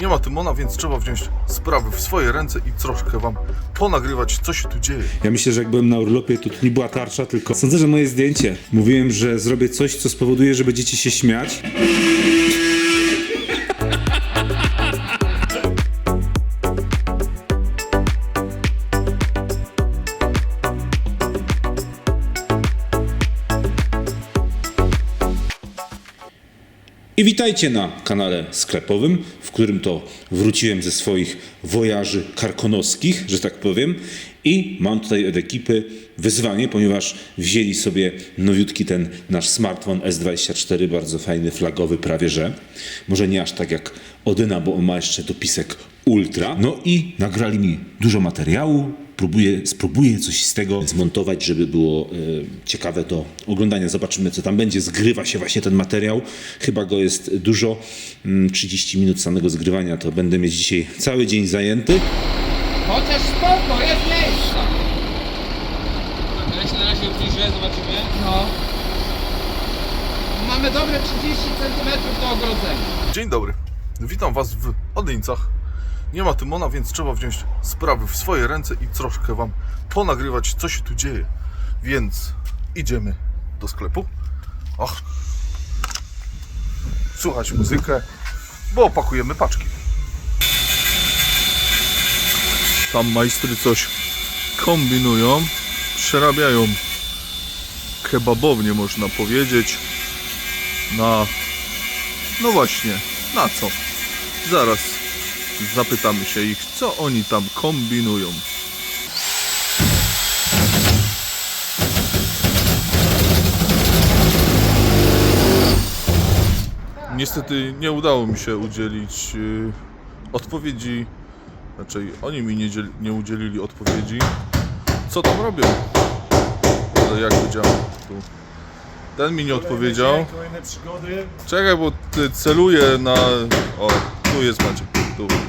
Nie ma Tymona, więc trzeba wziąć sprawy w swoje ręce i troszkę wam ponagrywać, co się tu dzieje. Ja myślę, że jak byłem na urlopie, to to nie była tarcza, tylko sądzę, że moje zdjęcie. Mówiłem, że zrobię coś, co spowoduje, że będziecie się śmiać. Witajcie na kanale sklepowym, w którym to wróciłem ze swoich wojaży karkonoskich, że tak powiem. I mam tutaj od ekipy wyzwanie, ponieważ wzięli sobie nowiutki ten nasz smartfon S24, bardzo fajny, flagowy prawie że. Może nie aż tak jak Odyna, bo on ma jeszcze dopisek Ultra. No i nagrali mi dużo materiału, próbuję, spróbuję coś z tego zmontować, żeby było e, ciekawe do oglądania. Zobaczymy, co tam będzie. Zgrywa się właśnie ten materiał. Chyba go jest dużo. Mm, 30 minut samego zgrywania to będę mieć dzisiaj cały dzień zajęty. Chociaż spoko, jest miejsce. Ja się na razie obniżę, zobaczymy. No. Mamy dobre 30 cm do ogrodzenia. Dzień dobry, witam was w Odyńcach. Nie ma Tymona, więc trzeba wziąć sprawy w swoje ręce i troszkę wam ponagrywać, co się tu dzieje. Więc idziemy do sklepu. Ach. Słuchać muzykę, bo opakujemy paczki. Tam majstry coś kombinują, przerabiają kebabownie można powiedzieć na no właśnie, na co? Zaraz zapytamy się ich, co oni tam kombinują. Niestety nie udało mi się udzielić y, odpowiedzi, znaczy oni mi nie, nie udzielili odpowiedzi, co tam robią. Ale jak to działa tu? Ten mi nie odpowiedział. Czekaj, bo ty celuję na... O, tu jest Maciek, tu.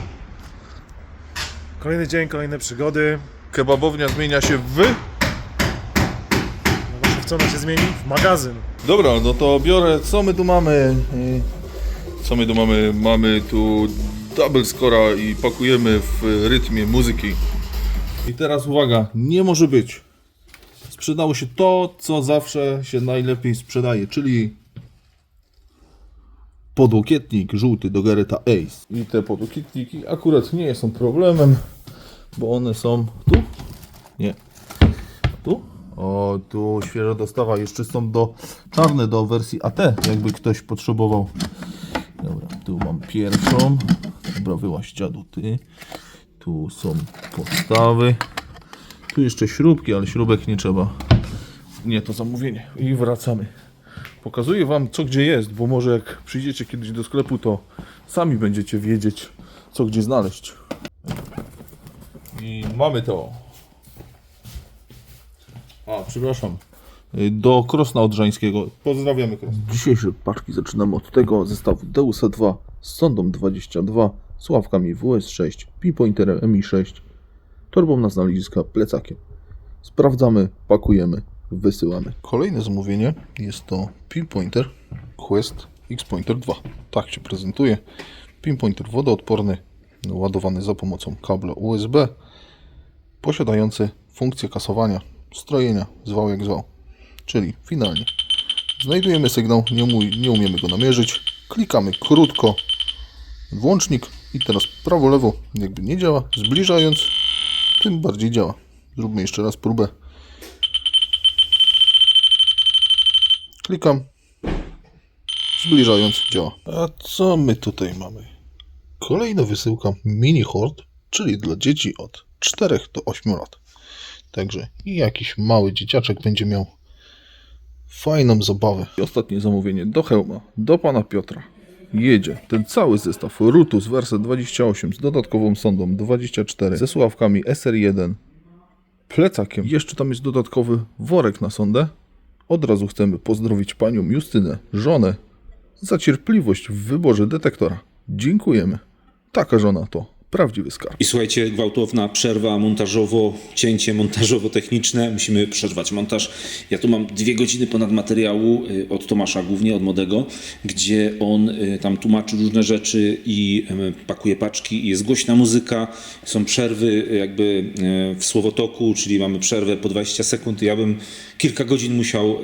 Kolejny dzień, kolejne przygody. Kebabownia zmienia się w... No właśnie w co ona się zmieni? W magazyn. Dobra, no to biorę, co my tu mamy? Y, Co my tu mamy? Mamy tu double scora i pakujemy w rytmie muzyki. I teraz uwaga, nie może być. Sprzedało się to, co zawsze się najlepiej sprzedaje, czyli podłokietnik żółty do Gereta Ace. I te podłokietniki akurat nie są problemem, bo one są tu? Nie. Tu? O, tu świeża dostawa. Jeszcze są do czarne do wersji AT, jakby ktoś potrzebował. Dobra, tu mam pierwszą. Dobra, wyłaź dziadu ty. Tu są podstawy. Tu jeszcze śrubki, ale śrubek nie trzeba. Nie, to zamówienie. I wracamy. Pokazuję wam co gdzie jest, bo może jak przyjdziecie kiedyś do sklepu, to sami będziecie wiedzieć co gdzie znaleźć. I mamy to. A, przepraszam. Y, Do Krosna Odrzańskiego. Pozdrawiamy Krosna. Dzisiejsze paczki zaczynamy od tego zestawu Deusa 2 z sondą 22, sławkami WS6, pinpointerem MI6, torbą na znaleziska, plecakiem. Sprawdzamy, pakujemy, wysyłamy. Kolejne zamówienie jest to pinpointer Quest X-Pointer 2. Tak się prezentuje. Pinpointer wodoodporny, ładowany za pomocą kabla USB, posiadający funkcję kasowania, strojenia, zwał jak zwał. Czyli finalnie znajdujemy sygnał, nie, umu- nie umiemy go namierzyć, klikamy krótko włącznik i teraz prawo, lewo jakby nie działa, zbliżając tym bardziej działa. Zróbmy jeszcze raz próbę. Klikam, zbliżając działa. A co my tutaj mamy? Kolejna wysyłka mini hord, czyli dla dzieci od 4 do 8 lat. Także jakiś mały dzieciaczek będzie miał fajną zabawę. I ostatnie zamówienie do hełma, do pana Piotra. Jedzie ten cały zestaw Rutus Versa 28 z dodatkową sondą 24 ze słuchawkami SR1 plecakiem. Jeszcze tam jest dodatkowy worek na sondę. Od razu chcemy pozdrowić panią Justynę, żonę, za cierpliwość w wyborze detektora. Dziękujemy. Taka żona to prawdziwy skarb. I słuchajcie, gwałtowna przerwa montażowo, cięcie montażowo-techniczne. Musimy przerwać montaż. Ja tu mam dwie godziny ponad materiału y, od Tomasza, głównie od Modego, gdzie on y, tam tłumaczy różne rzeczy i pakuje paczki jest głośna muzyka. Są przerwy y, jakby w słowotoku, czyli mamy przerwę po 20 sekund. Ja bym kilka godzin musiał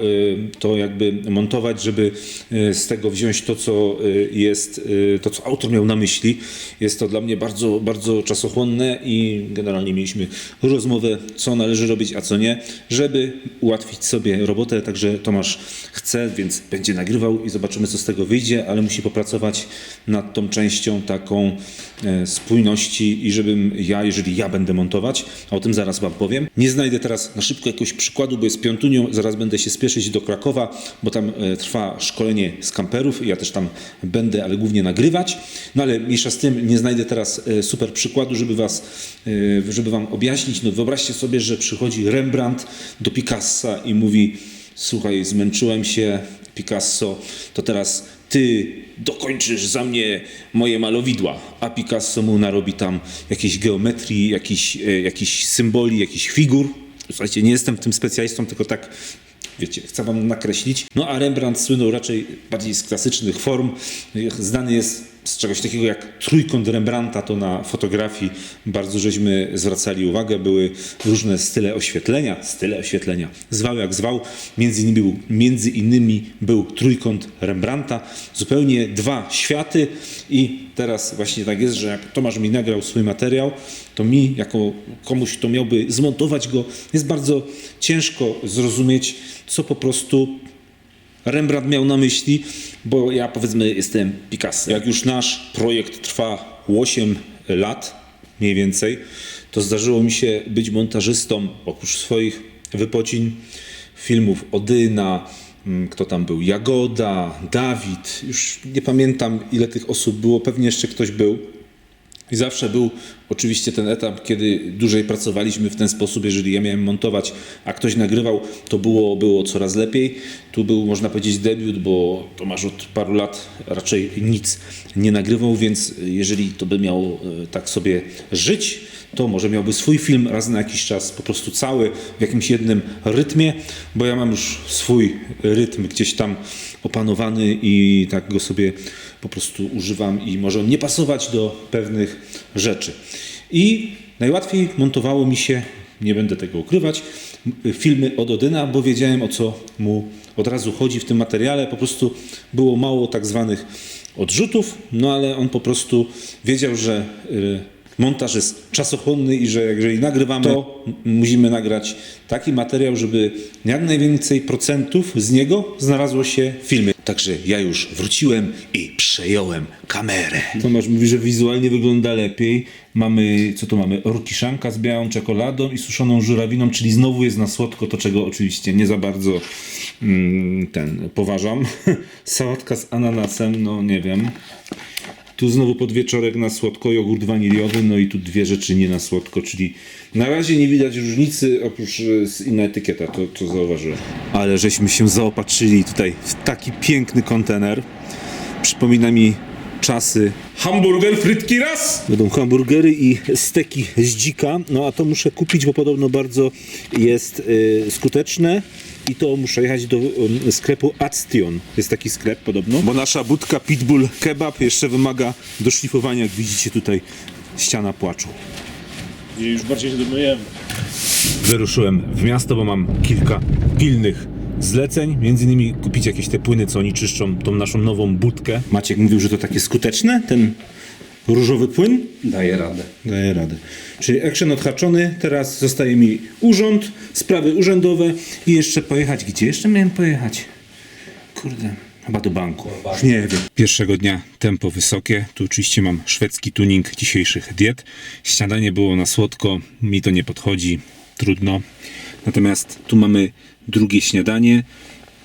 to jakby montować, żeby z tego wziąć to, co jest, to, co autor miał na myśli. Jest to dla mnie bardzo, bardzo czasochłonne i generalnie mieliśmy rozmowę, co należy robić, a co nie, żeby ułatwić sobie robotę. Także Tomasz chce, więc będzie nagrywał i zobaczymy, co z tego wyjdzie, ale musi popracować nad tą częścią taką e, spójności i żebym ja, jeżeli ja będę montować, a o tym zaraz Wam powiem. Nie znajdę teraz na szybko jakiegoś przykładu, bo jest piątunią, zaraz będę się spieszyć do Krakowa, bo tam e, trwa szkolenie z kamperów, ja też tam będę, ale głównie nagrywać. No ale mniejsza z tym, nie znajdę teraz e, super przykładu, żeby Was, e, żeby Wam objaśnić. No wyobraźcie sobie, że przychodzi Rembrandt do Picassa i mówi słuchaj, zmęczyłem się, Picasso, to teraz ty dokończysz za mnie moje malowidła, a Picasso mu narobi tam jakiejś geometrii, jakichś, e, jakichś symboli, jakichś figur. Słuchajcie, nie jestem tym specjalistą, tylko tak wiecie, chcę wam nakreślić. No a Rembrandt słynął raczej bardziej z klasycznych form. Znany jest z czegoś takiego jak trójkąt Rembrandta, to na fotografii bardzo żeśmy zwracali uwagę. Były różne style oświetlenia, style oświetlenia. Zwał jak zwał. Między innymi był, między innymi był trójkąt Rembrandta. Zupełnie dwa światy i teraz właśnie tak jest, że jak Tomasz mi nagrał swój materiał, to mi, jako komuś, kto miałby zmontować go, jest bardzo ciężko zrozumieć, co po prostu Rembrandt miał na myśli, bo ja powiedzmy jestem Picasso. Jak już nasz projekt trwa 8 lat mniej więcej, to zdarzyło mi się być montażystą oprócz swoich wypocin filmów Odyna, mm, kto tam był, Jagoda, Dawid, już nie pamiętam ile tych osób było, pewnie jeszcze ktoś był. I zawsze był oczywiście ten etap, kiedy dłużej pracowaliśmy w ten sposób, jeżeli ja miałem montować, a ktoś nagrywał, to było, było coraz lepiej. Tu był, można powiedzieć, debiut, bo Tomasz od paru lat raczej nic nie nagrywał, więc jeżeli to by miało e, tak sobie żyć, to może miałby swój film raz na jakiś czas, po prostu cały, w jakimś jednym rytmie, bo ja mam już swój rytm gdzieś tam opanowany i tak go sobie po prostu używam i może on nie pasować do pewnych rzeczy. I najłatwiej montowało mi się, nie będę tego ukrywać, filmy od Odyna, bo wiedziałem o co mu od razu chodzi w tym materiale. Po prostu było mało tak zwanych odrzutów, no ale on po prostu wiedział, że y, montaż jest czasochłonny i że jeżeli nagrywamy, to m- musimy nagrać taki materiał, żeby jak najwięcej procentów z niego znalazło się w filmie. Także ja już wróciłem i przejąłem kamerę. Tomasz mówi, że wizualnie wygląda lepiej. Mamy, co tu mamy? Orkiszanka z białą czekoladą i suszoną żurawiną, czyli znowu jest na słodko, to czego oczywiście nie za bardzo mm, ten poważam. Sałatka z ananasem, no nie wiem. Tu znowu podwieczorek na słodko, jogurt waniliowy, no i tu dwie rzeczy nie na słodko, czyli na razie nie widać różnicy, oprócz e, inna etykieta, to, to zauważyłem. Ale żeśmy się zaopatrzyli tutaj w taki piękny kontener. Przypomina mi czasy hamburger, frytki raz! Będą hamburgery i steki z dzika, no a to muszę kupić, bo podobno bardzo jest y, skuteczne. I to muszę jechać do y, sklepu Action. Jest taki sklep podobno. Bo nasza budka Pitbull Kebab jeszcze wymaga doszlifowania, jak widzicie tutaj ściana płaczu. I już bardziej się domyjemy. Wyruszyłem w miasto, bo mam kilka pilnych zleceń. Między innymi kupić jakieś te płyny, co oni czyszczą tą naszą nową budkę. Maciek mówił, że to takie skuteczne, ten różowy płyn. Daję radę. Daję radę. Czyli action odhaczony, teraz zostaje mi urząd, sprawy urzędowe i jeszcze pojechać. Gdzie jeszcze miałem pojechać? Kurde, chyba do banku. Już nie wiem. Pierwszego dnia tempo wysokie. Tu oczywiście mam szwedzki tuning dzisiejszych diet. Śniadanie było na słodko, mi to nie podchodzi, trudno. Natomiast tu mamy drugie śniadanie.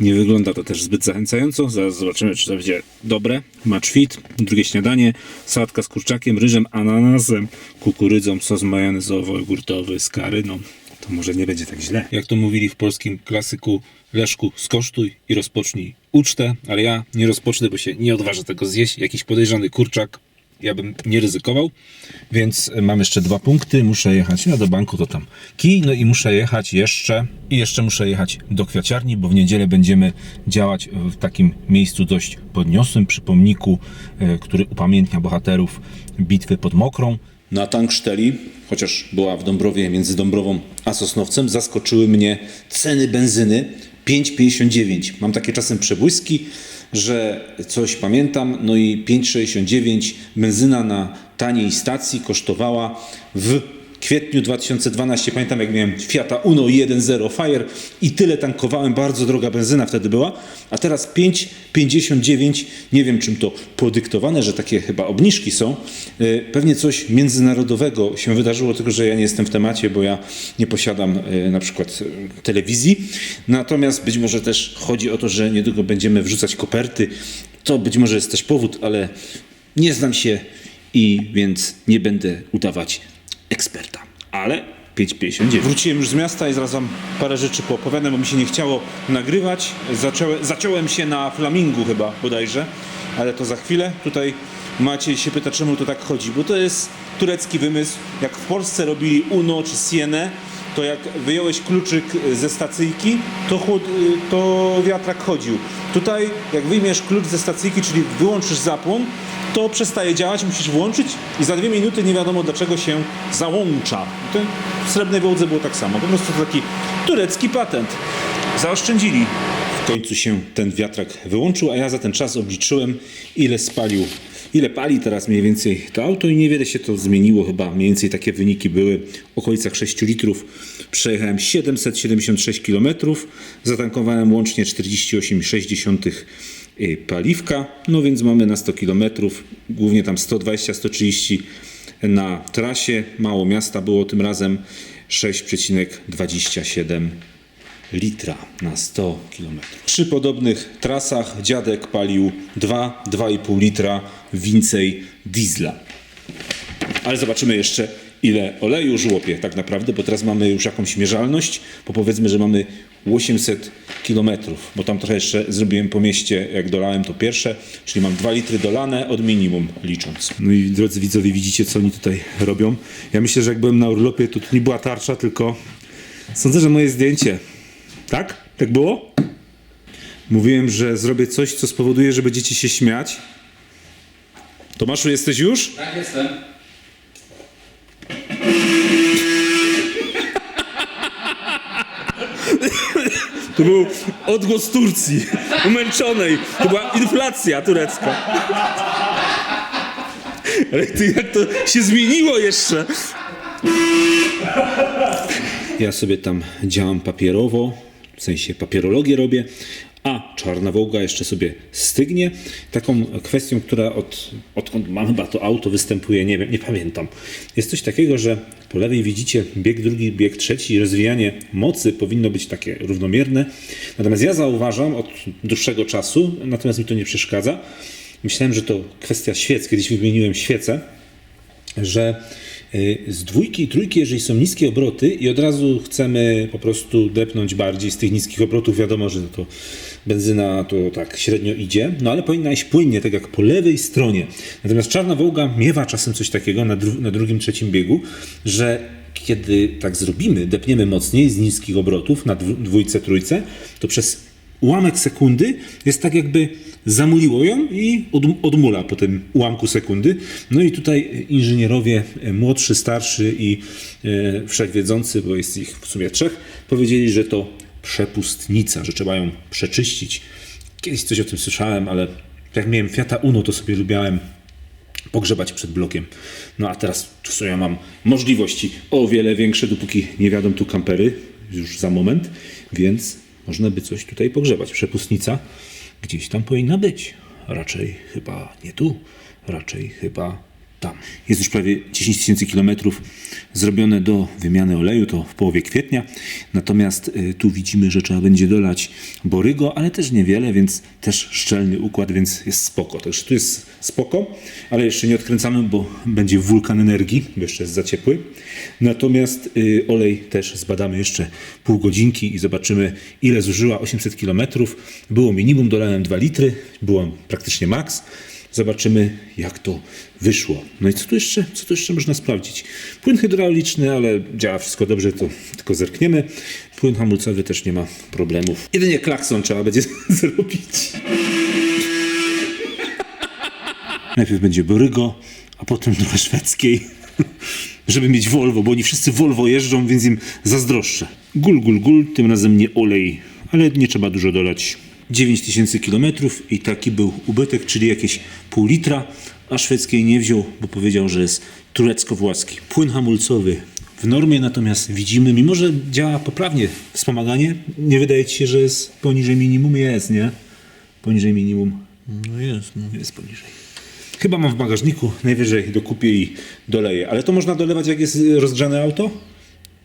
Nie wygląda to też zbyt zachęcająco. Zaraz zobaczymy, czy to będzie dobre. Match fit, drugie śniadanie, sałatka z kurczakiem, ryżem, ananasem, kukurydzą, sos majonezowo-jogurtowy z kary. No, to może nie będzie tak źle. Jak to mówili w polskim klasyku, Leszku, skosztuj i rozpocznij ucztę, ale ja nie rozpocznę, bo się nie odważę tego zjeść. Jakiś podejrzany kurczak, ja bym nie ryzykował, więc mam jeszcze dwa punkty, muszę jechać, no do banku to tam kij, no i muszę jechać jeszcze, i jeszcze muszę jechać do kwiaciarni, bo w niedzielę będziemy działać w takim miejscu dość podniosłym, przy pomniku, e, który upamiętnia bohaterów bitwy pod Mokrą. Na tankszteli, chociaż była w Dąbrowie między Dąbrową a Sosnowcem, zaskoczyły mnie ceny benzyny 5,59. Mam takie czasem przebłyski, że coś pamiętam, no i 5,69 benzyna na taniej stacji kosztowała w kwietniu 2012. Pamiętam jak miałem Fiata Uno 1.0 Fire i tyle tankowałem, bardzo droga benzyna wtedy była, a teraz 5,59. Nie wiem czym to podyktowane, że takie chyba obniżki są. Yy, Pewnie coś międzynarodowego się wydarzyło, tylko że ja nie jestem w temacie, bo ja nie posiadam yy, na przykład yy, telewizji. Natomiast być może też chodzi o to, że niedługo będziemy wrzucać koperty. To być może jest też powód, ale nie znam się i więc nie będę udawać eksperta. Ale 5,59. Wróciłem już z miasta i zaraz wam parę rzeczy poopowiadam, bo mi się nie chciało nagrywać. Zacząłem, zaciąłem się na flamingu chyba bodajże, ale to za chwilę. Tutaj Maciej się pyta, czemu to tak chodzi, bo to jest turecki wymysł. Jak w Polsce robili Uno czy Sienę, to jak wyjąłeś kluczyk ze stacyjki, to, chłod, to wiatrak chodził. Tutaj jak wyjmiesz klucz ze stacyjki, czyli wyłączysz zapłon, to przestaje działać, musisz włączyć i za dwie minuty nie wiadomo dlaczego się załącza. To w srebrnej wołdze było tak samo. Po prostu to taki turecki patent. Zaoszczędzili. W końcu się ten wiatrak wyłączył, a ja za ten czas obliczyłem, ile spalił, ile pali teraz mniej więcej to auto i niewiele się to zmieniło. Chyba mniej więcej takie wyniki były w okolicach 6 litrów. Przejechałem 776 km, zatankowałem łącznie 48,6 y, paliwka, no więc mamy na 100 km, głównie tam 120-130 na trasie, mało miasta było tym razem 6,27 litra na 100 km. Przy podobnych trasach dziadek palił 2-2,5 litra więcej diesla. Ale zobaczymy jeszcze, ile oleju żłopie tak naprawdę, bo teraz mamy już jakąś mierzalność, bo powiedzmy, że mamy 800 km, bo tam trochę jeszcze zrobiłem po mieście, jak dolałem to pierwsze, czyli mam 2 litry dolane od minimum licząc. No i drodzy widzowie, widzicie co oni tutaj robią. Ja myślę, że jak byłem na urlopie, to tu nie była tarcza, tylko sądzę, że moje zdjęcie. Tak? Tak było? Mówiłem, że zrobię coś, co spowoduje, że będziecie się śmiać. Tomaszu, jesteś już? Tak jestem. To był odgłos Turcji, umęczonej. To była inflacja turecka. Ale ty, jak to się zmieniło jeszcze. Ja sobie tam działam papierowo, w sensie papierologię robię, a czarna wołga jeszcze sobie stygnie. Taką kwestią, która od, odkąd mam chyba to auto występuje, nie nie pamiętam. Jest coś takiego, że po lewej widzicie bieg drugi, bieg trzeci rozwijanie mocy powinno być takie równomierne. Natomiast ja zauważam od dłuższego czasu, natomiast mi to nie przeszkadza. Myślałem, że to kwestia świec. Kiedyś wymieniłem świecę, że z dwójki i trójki, jeżeli są niskie obroty i od razu chcemy po prostu depnąć bardziej z tych niskich obrotów, wiadomo, że to benzyna to tak średnio idzie, no ale powinna iść płynnie, tak jak po lewej stronie. Natomiast czarna wołga miewa czasem coś takiego na, dru- na drugim, trzecim biegu, że kiedy tak zrobimy, depniemy mocniej z niskich obrotów na dwójce, trójce, to przez ułamek sekundy jest tak jakby zamuliło ją i od, odmula po tym ułamku sekundy. No i tutaj inżynierowie e, młodszy, starszy i e, wszechwiedzący, bo jest ich w sumie trzech, powiedzieli, że to przepustnica, że trzeba ją przeczyścić. Kiedyś coś o tym słyszałem, ale jak miałem Fiata Uno, to sobie lubiałem pogrzebać przed blokiem. No a teraz w sumie mam możliwości o wiele większe, dopóki nie wiadą tu kampery, już za moment, więc można by coś tutaj pogrzebać. Przepustnica gdzieś tam powinna być. Raczej chyba nie tu, raczej chyba tam. Jest już prawie 10 tysięcy kilometrów zrobione do wymiany oleju, to w połowie kwietnia. Natomiast y, tu widzimy, że trzeba będzie dolać borygo, ale też niewiele, więc też szczelny układ, więc jest spoko. Także tu jest spoko, ale jeszcze nie odkręcamy, bo będzie wulkan energii, bo jeszcze jest za ciepły. Natomiast y, olej też zbadamy jeszcze pół godzinki i zobaczymy, ile zużyła 800 km. Było minimum, dolałem 2 litry, było praktycznie maks. Zobaczymy, jak to wyszło. No i co tu jeszcze, co tu jeszcze można sprawdzić? Płyn hydrauliczny, ale działa wszystko dobrze, to tylko zerkniemy. Płyn hamulcowy też nie ma problemów. Jedynie klakson trzeba będzie zrobić. Najpierw będzie Borygo, a potem trochę szwedzkiej, żeby mieć Volvo, bo oni wszyscy Volvo jeżdżą, więc im zazdroszczę. Gul, gul, gul, tym razem nie olej, ale nie trzeba dużo dolać. 9000 km i taki był ubytek, czyli jakieś pół litra, a szwedzkiej nie wziął, bo powiedział, że jest turecko-włoski. Płyn hamulcowy w normie natomiast widzimy, mimo że działa poprawnie wspomaganie, nie wydaje ci się, że jest poniżej minimum? Jest, nie? Poniżej minimum. No jest, no. Jest poniżej. Chyba mam w bagażniku, najwyżej dokupię i doleję. Ale to można dolewać jak jest rozgrzane auto?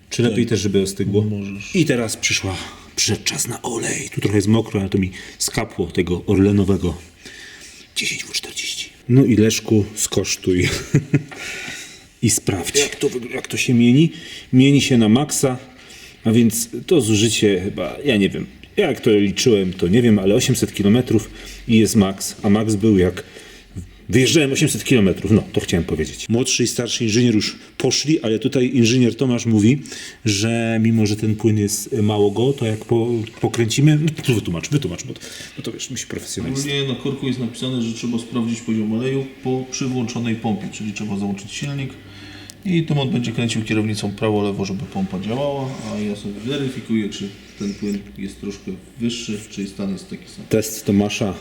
Czy lepiej też, żeby ostygło? Możesz. I teraz przyszła, przyszedł czas na olej. Tu trochę jest mokro, ale to mi skapło tego orlenowego 10W40. No i Leszku, skosztuj. I sprawdź, jak to, jak to się mieni. Mieni się na maksa, a więc to zużycie chyba, ja nie wiem, jak to liczyłem, to nie wiem, ale 800 km i jest max, a max był jak Wyjeżdżałem 800 km, no to chciałem powiedzieć. Młodszy i starszy inżynier już poszli, ale tutaj inżynier Tomasz mówi, że mimo, że ten płyn jest mało go, to jak po, pokręcimy, no to wytłumacz, wytłumacz, bo, to- bo to wiesz, musi profesjonalista. Ogólnie na korku jest napisane, że trzeba sprawdzić poziom oleju po przy włączonej pompie, czyli trzeba załączyć silnik i tu on będzie kręcił kierownicą prawo-lewo, żeby pompa działała, a ja sobie weryfikuję, czy ten płyn jest troszkę wyższy, czy stan jest taki sam. Test Tomasza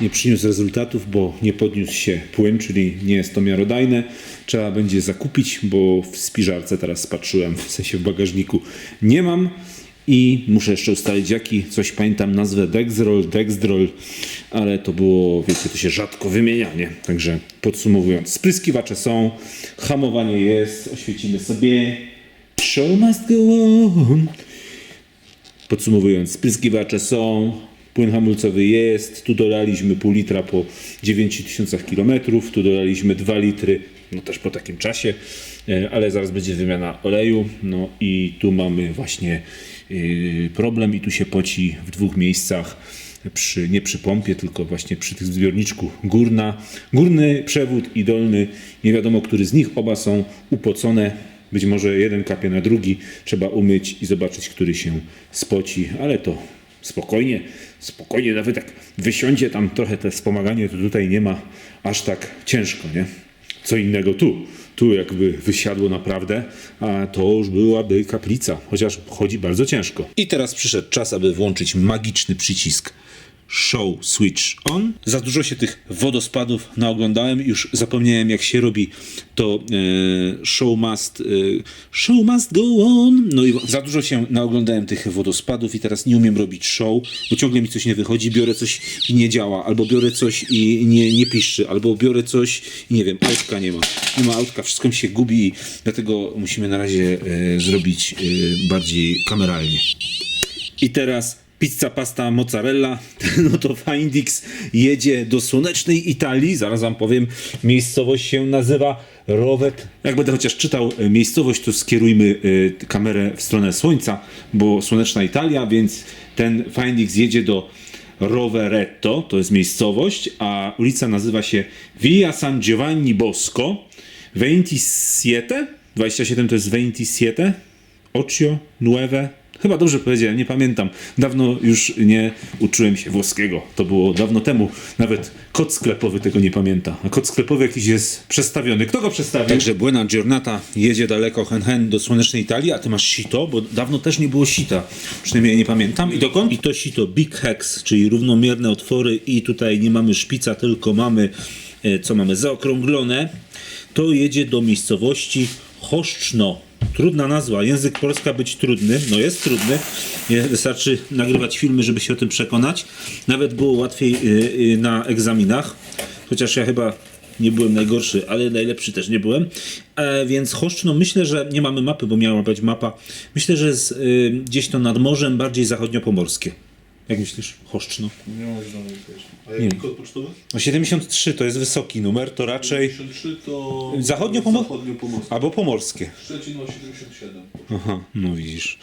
nie przyniósł rezultatów, bo nie podniósł się płyn, czyli nie jest to miarodajne. Trzeba będzie zakupić, bo w spiżarce teraz patrzyłem, w sensie w bagażniku nie mam. I muszę jeszcze ustalić jaki, coś pamiętam nazwę Dexrol, Dexdrol, ale to było, wiecie, to się rzadko wymienia, nie? Także podsumowując, spryskiwacze są, hamowanie jest, oświecimy sobie. Show must go on. Podsumowując, spryskiwacze są, płyn hamulcowy jest, tu dolaliśmy pół litra po 9000 km, tu dolaliśmy 2 litry, no też po takim czasie, e, ale zaraz będzie wymiana oleju, no i tu mamy właśnie yy, problem i tu się poci w dwóch miejscach, przy, nie przy pompie, tylko właśnie przy tym zbiorniczku górna, górny przewód i dolny, nie wiadomo który z nich, oba są upocone, być może jeden kapie na drugi, trzeba umyć i zobaczyć, który się spoci, ale to spokojnie, spokojnie, nawet jak wysiądzie tam trochę te wspomaganie, to tutaj nie ma aż tak ciężko, nie? Co innego tu. Tu jakby wysiadło naprawdę, a to już byłaby kaplica, chociaż chodzi bardzo ciężko. I teraz przyszedł czas, aby włączyć magiczny przycisk Show Switch On. Za dużo się tych wodospadów naoglądałem, już zapomniałem jak się robi to e, Show Must e, Show Must Go On. No i za dużo się naoglądałem tych wodospadów i teraz nie umiem robić show, bo ciągle mi coś nie wychodzi, biorę coś i nie działa, albo biorę coś i nie, nie piszczy, albo biorę coś i nie wiem, autka nie ma. Nie ma autka, wszystko mi się gubi dlatego musimy na razie e, zrobić e, bardziej kameralnie. I teraz pizza, pasta, mozzarella, no to Findix jedzie do słonecznej Italii, zaraz wam powiem, miejscowość się nazywa Rovet. Jak będę chociaż czytał e, miejscowość, to skierujmy e, kamerę w stronę słońca, bo słoneczna Italia, więc ten Findix jedzie do Roveretto, to jest miejscowość, a ulica nazywa się Via San Giovanni Bosco, 27, 27 to jest 27, Ocio Nueve. Chyba dobrze powiedziałem, nie pamiętam. Dawno już nie uczyłem się włoskiego. To było dawno temu. Nawet kod sklepowy tego nie pamięta. A kod sklepowy jakiś jest przestawiony. Kto go przestawił? Także Buena Giornata jedzie daleko hen hen do słonecznej Italii, a ty masz sito, bo dawno też nie było sita. Przynajmniej nie pamiętam. I dokąd? I to sito Big Hex, czyli równomierne otwory i tutaj nie mamy szpica, tylko mamy, e, co mamy, zaokrąglone. To jedzie do miejscowości Choszczno. Trudna nazwa, język polska być trudny, no jest trudny, wystarczy nagrywać filmy, żeby się o tym przekonać. Nawet było łatwiej y, y, na egzaminach, chociaż ja chyba nie byłem najgorszy, ale najlepszy też nie byłem. E, więc Choszczno, myślę, że nie mamy mapy, bo miała być mapa. Myślę, że jest y, gdzieś to nad morzem, bardziej zachodniopomorskie. Jak myślisz? Choszczno. Nie mam żadnej A jaki kod pocztowy? No 73 to jest wysoki numer, to raczej 63 to Zachodnio-pomor- zachodnio-pomorskie. albo pomorskie. Szczecin ma 77. Aha, no widzisz.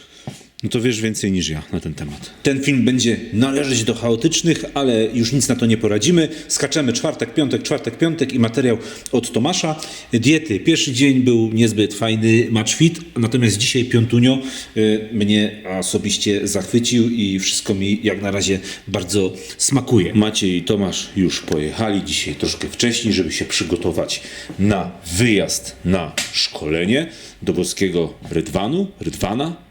No to wiesz więcej niż ja na ten temat. Ten film będzie należeć do chaotycznych, ale już nic na to nie poradzimy. Skaczemy czwartek, piątek, czwartek, piątek i materiał od Tomasza. Diety. Pierwszy dzień był niezbyt fajny, match fit, natomiast dzisiaj Piątunio y, mnie osobiście zachwycił i wszystko mi jak na razie bardzo smakuje. Maciej i Tomasz już pojechali dzisiaj troszkę wcześniej, żeby się przygotować na wyjazd na szkolenie do boskiego Rydwanu, Rydwana,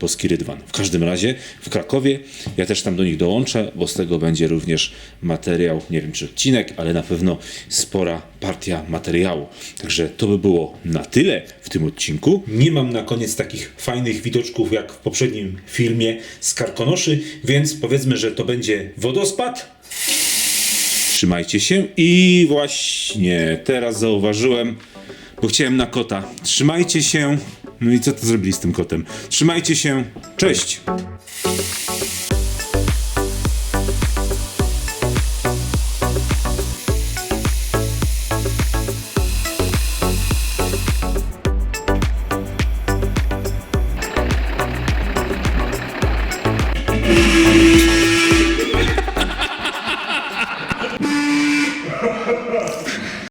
Boski Rydwan. W każdym razie w Krakowie ja też tam do nich dołączę, bo z tego będzie również materiał, nie wiem czy odcinek, ale na pewno spora partia materiału. Także to by było na tyle w tym odcinku. Nie mam na koniec takich fajnych widoczków jak w poprzednim filmie z Karkonoszy, więc powiedzmy, że to będzie wodospad. Trzymajcie się i właśnie teraz zauważyłem, bo chciałem na kota. Trzymajcie się. No i co to zrobili z tym kotem? Trzymajcie się. Cześć.